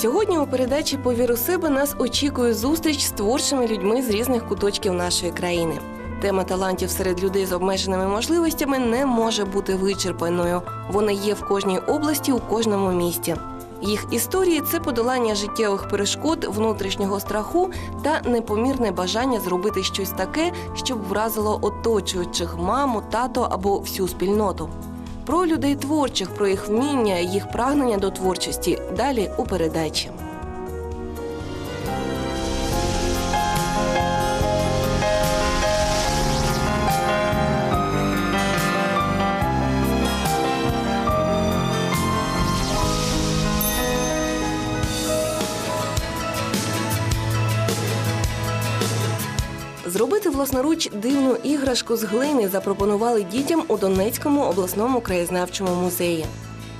Сьогодні у передачі Повір у себе нас очікує зустріч з творчими людьми з різних куточків нашої країни. Тема талантів серед людей з обмеженими можливостями не може бути вичерпаною. Вони є в кожній області, у кожному місті. Їх історії це подолання життєвих перешкод, внутрішнього страху та непомірне бажання зробити щось таке, щоб вразило оточуючих маму, тато або всю спільноту. Про людей творчих, про їх вміння, їх прагнення до творчості. Далі у передачі. Власноруч дивну іграшку з глини запропонували дітям у Донецькому обласному краєзнавчому музеї.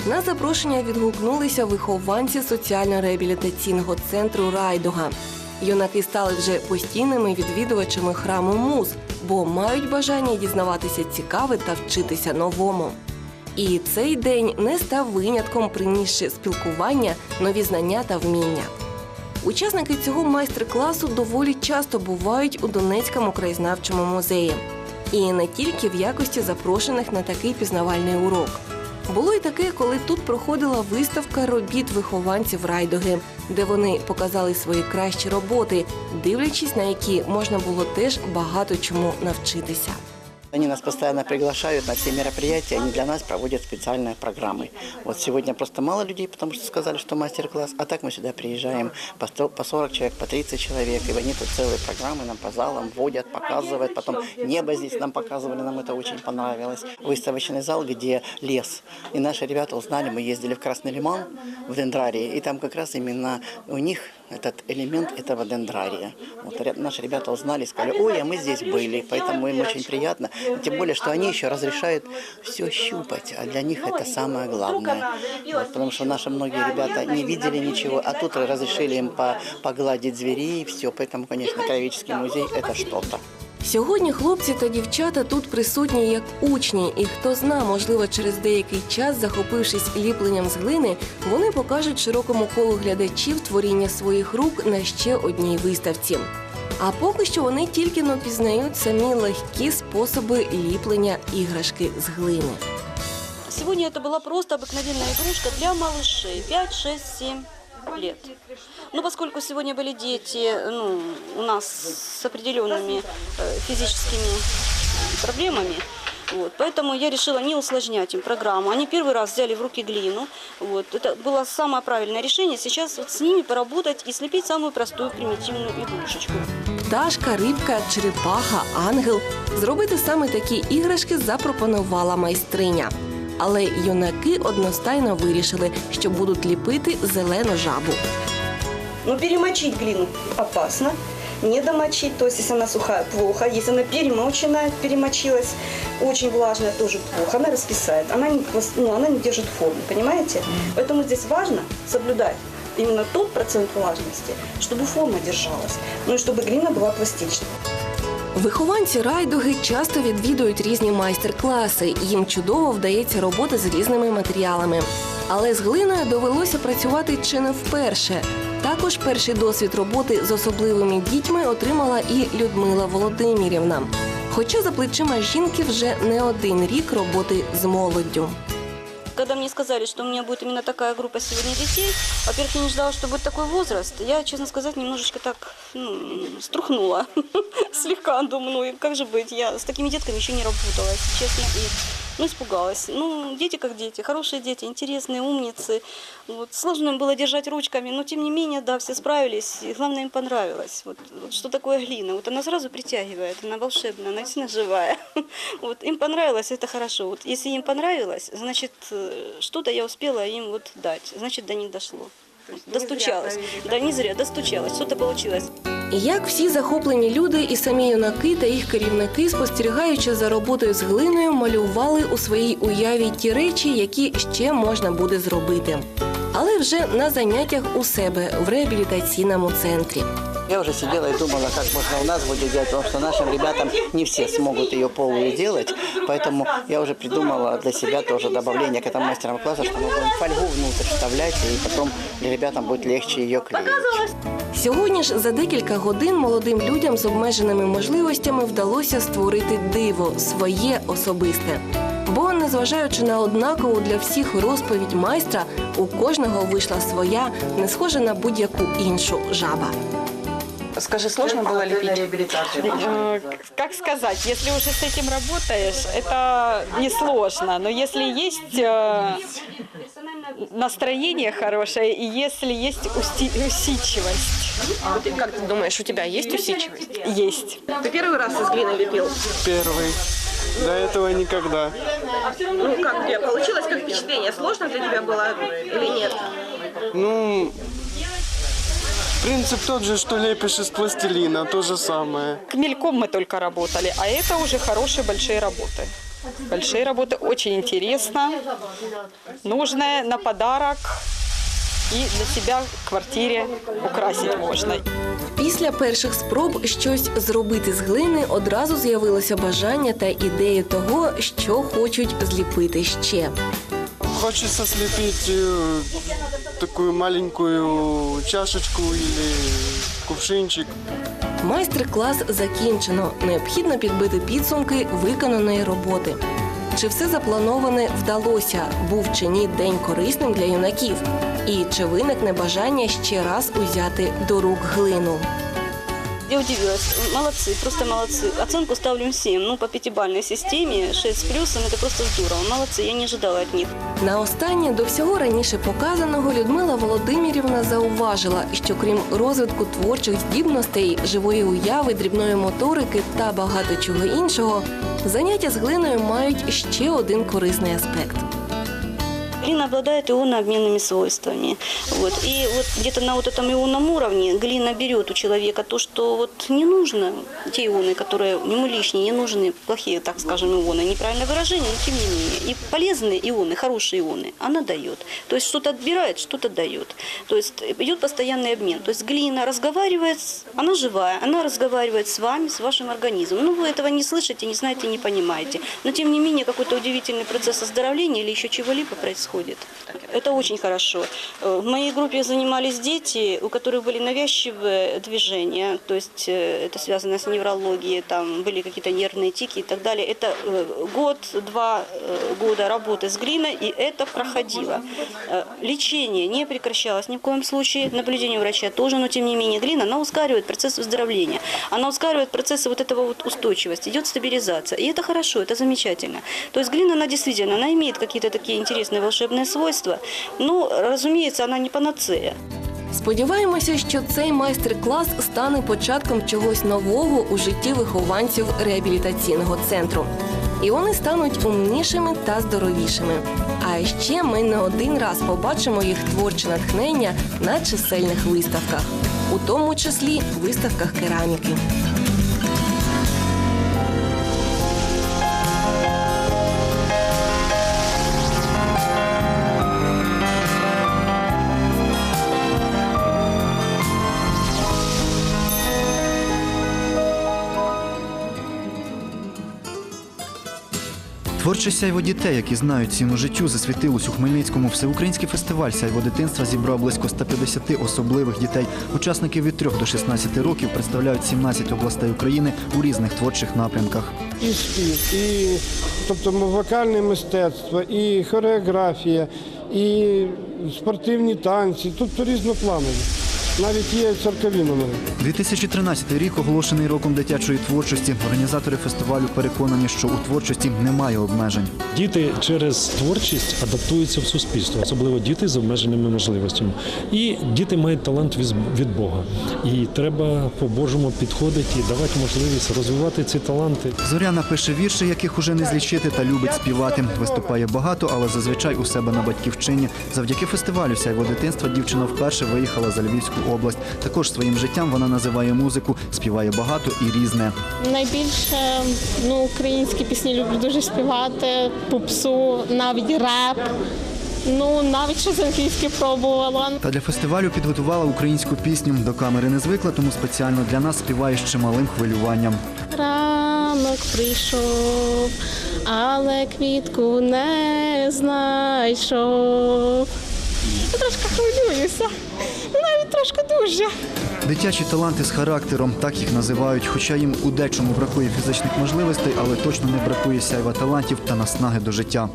На запрошення відгукнулися вихованці соціально-реабілітаційного центру Райдуга. Юнаки стали вже постійними відвідувачами храму муз, бо мають бажання дізнаватися цікаве та вчитися новому. І цей день не став винятком, принісши спілкування, нові знання та вміння. Учасники цього майстер-класу доволі часто бувають у Донецькому краєзнавчому музеї. І не тільки в якості запрошених на такий пізнавальний урок. Було й таке, коли тут проходила виставка робіт вихованців райдуги, де вони показали свої кращі роботи, дивлячись на які можна було теж багато чому навчитися. Они нас постоянно приглашают на все мероприятия, они для нас проводят специальные программы. Вот сегодня просто мало людей, потому что сказали, что мастер-класс, а так мы сюда приезжаем по 100, по 40 человек, по 30 человек, и они тут целые программы нам по залам водят, показывают, потом небо здесь нам показывали, нам это очень понравилось. Выставочный зал, где лес. И наши ребята узнали, мы ездили в Красный Лиман, в Дендрарии, и там как раз именно у них этот элемент этого дендрария. Вот ря- наши ребята узнали, сказали, ой, а мы здесь были, поэтому им очень приятно. Тем более, что они еще разрешают все щупать, а для них это самое главное. Вот, потому что наши многие ребята не видели ничего, а тут разрешили им по- погладить зверей, все. Поэтому, конечно, Краеведческий музей – это что-то. Сьогодні хлопці та дівчата тут присутні як учні, і хто зна, можливо, через деякий час, захопившись ліпленням з глини, вони покажуть широкому колу глядачів творіння своїх рук на ще одній виставці. А поки що вони тільки но пізнають самі легкі способи ліплення іграшки з глини. Сегодня это была просто обыкновенная игрушка для малышей 5, 6, 7 лет. Но поскольку сегодня были дети ну, у нас с определенными э, физическими проблемами, вот, поэтому я решила не усложнять им программу. Они первый раз взяли в руки глину. Вот, это было самое правильное решение. Сейчас вот с ними поработать и слепить самую простую примитивную игрушечку. Пташка, рибка, черепаха, ангел. Зробити саме такі іграшки запропонувала майстриня. Але юнаки одностайно вирішили, що будуть ліпити зелену жабу. Но перемочить глину опасно. Не домочить, то есть если она сухая, плохо. Если она перемоченная, перемочилась, очень влажная, тоже плохо. Она раскисает, она не, пос- ну, она не держит форму, понимаете? Поэтому здесь важно соблюдать именно тот процент влажности, чтобы форма держалась, ну и чтобы глина была пластичной. Вихованці райдуги часто відвідують різні майстер-класи. Їм чудово вдається робота з різними матеріалами. Але з глиною довелося працювати чи не вперше. Також перший досвід роботи з особливими дітьми отримала і Людмила Володимирівна. Хоча за плечима жінки вже не один рік роботи з молоддю. Когда мне сказали, что у меня будет именно такая группа сегодня детей, во-первых, я не ждала, что будет такой возраст. Я, честно сказать, немножечко так ну, струхнула. Слегка, думаю, ну как же быть, я с такими детками еще не работала, если честно, и ну, испугалась. Ну, дети как дети, хорошие дети, интересные, умницы. Вот, сложно им было держать ручками, но тем не менее, да, все справились, и главное, им понравилось. Вот, вот что такое глина? Вот она сразу притягивает, она волшебная, она действительно живая. Вот, им понравилось, это хорошо. Вот, если им понравилось, значит, э, что-то я успела им вот дать, значит, до них дошло. Достучалась. Да, не зря, достучалась, что-то получилось. Як всі захоплені люди і самі юнаки та їх керівники, спостерігаючи за роботою з глиною, малювали у своїй уяві ті речі, які ще можна буде зробити. Але вже на заняттях у себе в реабілітаційному центрі. Я уже сидела и думала, как можно у нас будет делать, потому что нашим ребятам не все смогут ее полую делать. Поэтому я уже придумала для себя тоже добавление к этому мастерам класса, что мы будем фольгу внутрь вставлять, и потом для ребятам будет легче ее клеить. Сьогодні ж за декілька годин молодим людям з обмеженими можливостями вдалося створити диво своє особисте. Бо, незважаючи на однакову для всіх розповідь майстра, у кожного вийшла своя, не схожа на будь-яку іншу жаба. Скажи, сложно було ліпити? Э, Как сказать, если уже с этим работаешь, это несложно. Но если есть э, настроение хорошее и если есть усидчивость, Как ты думаешь, у тебя есть усидчивость? есть. Ты первый раз из глины лепил? Первый. До этого никогда. Ну, как тебе получилось, как впечатление? Сложно для тебя было или нет? Ну, принцип тот же, что лепишь из пластилина, то же самое. Мельком мы только работали, а это уже хорошие большие работы. Большие работы, очень интересно, нужное на подарок и для себя в квартире украсить можно. Після перших спроб щось зробити з глини одразу з'явилося бажання та ідеї того, що хочуть зліпити ще. Хочется слепить э, такую маленькую чашечку или кувшинчик. Майстер-клас закінчено. Необхідно підбити підсумки виконаної роботи. Чи все заплановане вдалося? Був чи ні день корисним для юнаків? І чи виникне бажання ще раз узяти до рук глину? Я удивилась. Молодцы, просто молодцы. Оценку ставлю 7. Ну, по пятибалльной системе 6 с плюсом. Это просто здорово. Молодцы, я не ожидала от них. На останнє до всього раніше показаного Людмила Володимирівна зауважила, що крім розвитку творчих здібностей, живої уяви, дрібної моторики та багато чого іншого, заняття з глиною мають ще один корисний аспект. Глина обладает ионообменными свойствами. Вот. И вот где-то на вот этом ионном уровне глина берет у человека то, что вот не нужно, те ионы, которые ему лишние, не нужны, плохие, так скажем, ионы, неправильное выражение, но тем не менее. И полезные ионы, хорошие ионы она дает. То есть что-то отбирает, что-то дает. То есть идет постоянный обмен. То есть глина разговаривает, она живая, она разговаривает с вами, с вашим организмом. Ну, вы этого не слышите, не знаете, не понимаете. Но тем не менее какой-то удивительный процесс оздоровления или еще чего-либо происходит. Это очень хорошо. Э, В моей группе занимались дети, у которых были навязчивые движения, то есть э, это связано с неврологией, там были какие-то нервные тики и так далее. Это э, год, два э, года работы с глиной, и это проходило. Лечение не прекращалось ни в коем случае, наблюдение врача тоже, но тем не менее глина, она ускоривает процесс выздоровления, она ускоривает процессы вот этого вот устойчивости, идет стабилизация. И это хорошо, это замечательно. То есть глина, она действительно, она имеет какие-то такие интересные волшебные свойства, но, разумеется, она не панацея. Сподіваємося, що цей майстер-клас стане початком чогось нового у житті вихованців реабілітаційного центру. І вони стануть умнішими та здоровішими. А ще ми не один раз побачимо їх творче натхнення на чисельних виставках, у тому числі виставках кераміки. Творче сяйво дітей, які знають ціну життю, засвітилось у Хмельницькому. Всеукраїнський фестиваль сяйво дитинства зібрав близько 150 особливих дітей. Учасники від 3 до 16 років представляють 17 областей України у різних творчих напрямках. і спів, і тобто вокальне мистецтво, і хореографія, і спортивні танці, тобто різнопланові. Навіть є церкові номери. 2013 рік оголошений роком дитячої творчості. Організатори фестивалю переконані, що у творчості немає обмежень. Діти через творчість адаптуються в суспільство, особливо діти з обмеженими можливостями. І діти мають талант від- від Бога. І треба по-божому підходити і давати можливість розвивати ці таланти. Зоряна пише вірші, яких уже не злічити, та любить співати. Виступає багато, але зазвичай у себе на батьківщині. Завдяки фестивалю сяйво дитинства дівчина вперше виїхала за Львівську область. Також своїм життям вона називає музику, співає багато і різне. Найбільше ну, українські пісні люблю дуже співати, попсу, навіть реп. Ну, навіть щось англійське пробувала. Та для фестивалю підготувала українську пісню. До камери не звикла, тому спеціально для нас співає з чималим хвилюванням. Ранок прийшов, але квітку не знайшов. Я трошки хвилююся. Навіть трошки дуже. Дитячі таланти з характером, так їх називають. Хоча їм у дечому бракує фізичних можливостей, але точно не бракує сяйва талантів та наснаги до життя.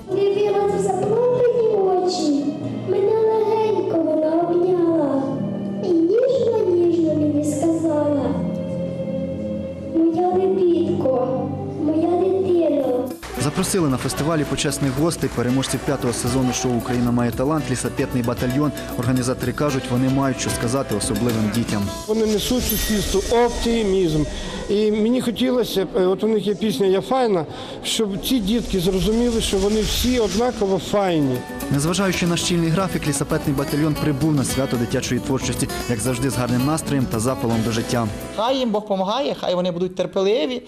Запросили на фестивалі почесних гостей, переможців п'ятого сезону шоу Україна має талант, лісапетний батальйон. Організатори кажуть, вони мають що сказати особливим дітям. Вони несуть суспільству оптимізм. І мені хотілося, е, от у них є пісня Я файна, щоб ці дітки зрозуміли, що вони всі однаково файні. Незважаючи на щільний графік, лісапетний батальйон прибув на свято дитячої творчості, як завжди, з гарним настроєм та запалом до життя. Хай їм Бог допомагає, хай вони будуть терпеливі.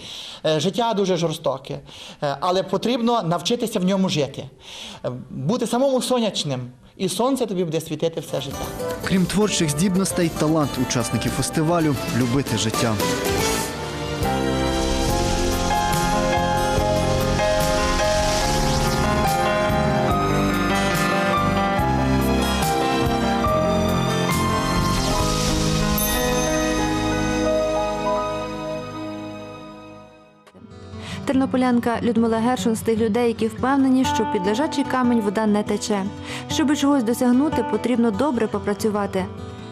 Е, Життя дуже жорстоке, Е, але потрібно навчитися в ньому жити, Е, бути самому сонячним, і сонце тобі буде світити все життя. Крім творчих здібностей, талант учасників фестивалю любити життя. Тернополянка Людмила Гершун з тих людей, які впевнені, що під лежачий камінь вода не тече. Щоби чогось досягнути, потрібно добре попрацювати.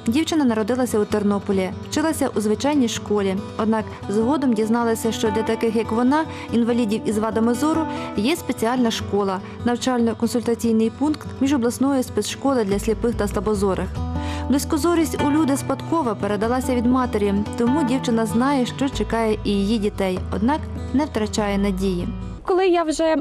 Дівчина народилася у Тернополі, вчилася у звичайній школі. Однак згодом дізналася, що для таких, як вона, інвалідів із вадами зору, є спеціальна школа, навчально-консультаційний пункт міжобласної спецшколи для сліпих та слабозорих. Близькозорість у люди спадкова передалася від матері, тому дівчина знає, що чекає і її дітей, однак не втрачає надії. Коли я вже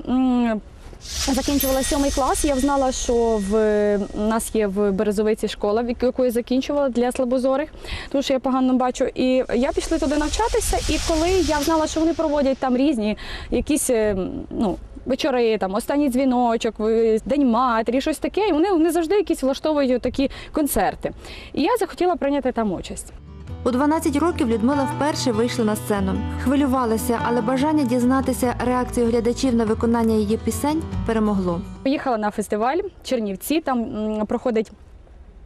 закінчувала сьомий клас, я знала, що в нас є в Березовиці школа, яку я закінчувала для слабозорих, тому що я погано бачу. І я пішла туди навчатися. І коли я знала, що вони проводять там різні якісь е, ну. Вечори, там останній дзвіночок, день матері, щось таке. І вони, вони завжди якісь влаштовують такі концерти. І я захотіла прийняти там участь. У 12 років Людмила вперше вийшла на сцену. Хвилювалася, але бажання дізнатися реакцію глядачів на виконання її пісень перемогло. Поїхала на фестиваль Чернівці, там проходить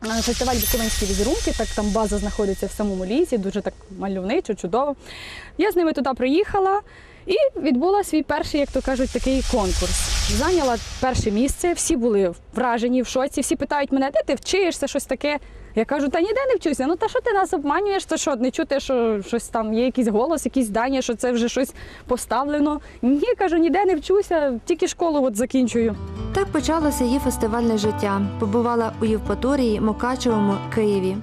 е, фестиваль Буковинські візерунки, так там база знаходиться в самому лісі, дуже так мальовничо, чудово. Я з ними туди приїхала і відбула свій перший, як то кажуть, такий конкурс. Зайняла перше місце, всі були вражені в шоці, всі питають мене, де ти вчишся, щось таке. Я кажу, та ніде не вчуся. Ну та що ти нас обманюєш? То що, не чути, що щось там є якийсь голос, якісь дані, що це вже щось поставлено. Ні, кажу, ніде не вчуся, тільки школу от закінчую. Так почалося її фестивальне життя. Побувала у Євпаторії, Мокачевому, Києві.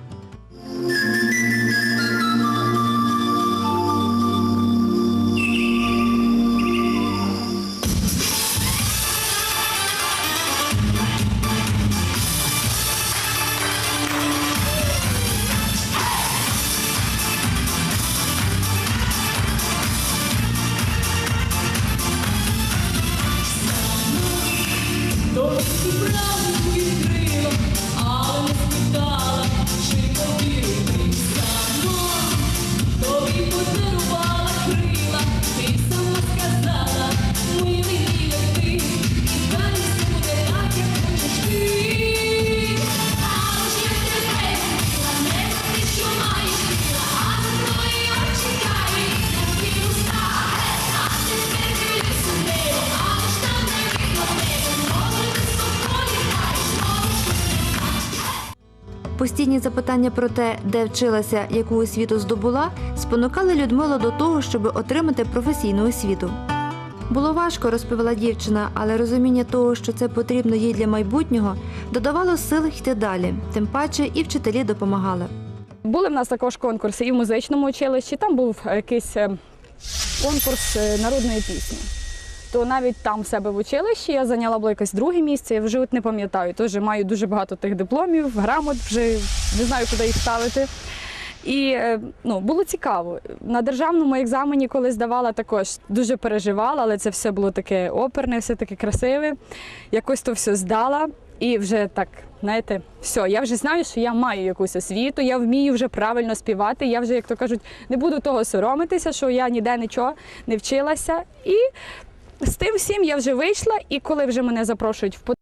Постійні запитання про те, де вчилася, яку освіту здобула, спонукали Людмилу до того, щоб отримати професійну освіту. Було важко, розповіла дівчина, але розуміння того, що це потрібно їй для майбутнього, додавало сил йти далі. Тим паче і вчителі допомагали. Були в нас також конкурси і в музичному училищі. Там був якийсь е, конкурс е, народної пісні то навіть там в себе в училищі я зайняла було якесь друге місце. Я вже от не пам'ятаю. Тож маю дуже багато тих дипломів, грамот, вже не знаю, куди їх ставити. І е, ну, було цікаво. На державному екзамені, коли здавала, також дуже переживала, але це все було таке оперне, все таке красиве. Якось то все здала. І вже так, знаєте, все, я вже знаю, що я маю якусь освіту, я вмію вже правильно співати. Я вже, як то кажуть, не буду того соромитися, що я ніде нічого не вчилася. І з тим всім я вже вийшла, і коли вже мене запрошують в